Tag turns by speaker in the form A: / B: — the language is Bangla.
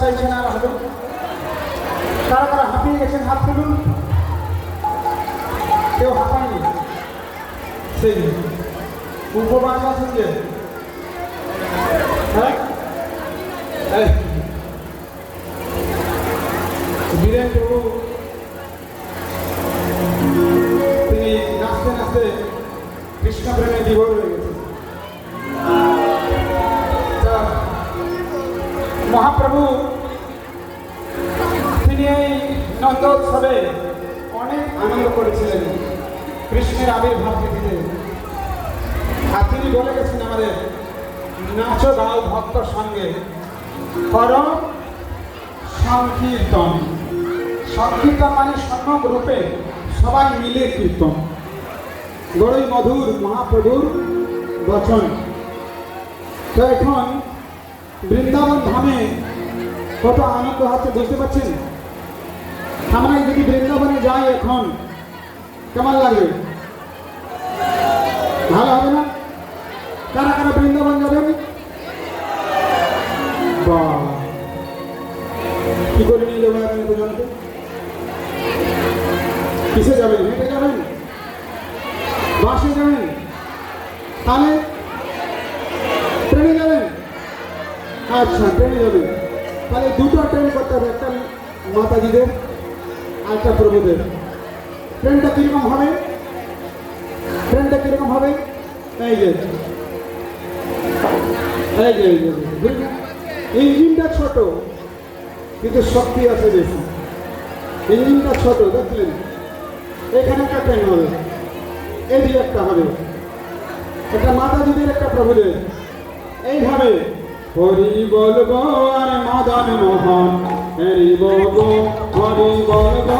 A: চাইছেন আর হবে কারা কারা হাঁপিয়ে গেছেন হাত তুলুন। কেউ হাঁপায়নি? সেই উপবাস আছেন যে হ্যাঁ? বীরেন প্রভু, তিনি নাচতে নাচতে কৃষ্ণ প্রেমে বিভোর হয়ে গেছেন। মহাপ্রভু। তিনি এই নন্দোৎসবে অনেক আনন্দ করেছিলেন। কৃষ্ণের আবির্ভাব তিথিতে আর তিনি বলে গেছেন আমাদের, নাচো গাও ভক্ত সঙ্গে। কর সংকীর্তন। সংকীর্তন মানে সম্যক রূপে সবাই মিলে কীর্তন। বড়ই মধুর মহাপ্রভুর বচন। তো এখন বৃন্দাবন ধামে কত আনন্দ হচ্ছে বুঝতে পারছেন? আমরা যদি বৃন্দাবনে যাই এখন, কেমন লাগে? ভালো হবে না? কারা কারা বৃন্দাবন যাবেন? কি করে নিয়ে যাব এখন দুজনকে? কিসে যাবেন? হেঁটে যাবেন? বাসে যাবেন? তাহলে ট্রেনে যাবেন আচ্ছা ট্রেনে যাবেন তাহলে দুটো ট্রেন করতে হবে, একটা মাতাজিদের আর একটা প্রভুদের। ট্রেনটা কীরকম হবে? ট্রেনটা কীরকম হবে? এই যে। এই যে ইঞ্জিনটা ছোট, কিন্তু শক্তি আছে বেশি। ইঞ্জিনটা ছোট, দেখলেন? এখানে একটা ট্রেন হবে এদিকে একটা হবে। একটা মাতাজিদের, একটা প্রভুদের। এইভাবে হরি বলব আর মদন মোহন হরি বলব হরি বলব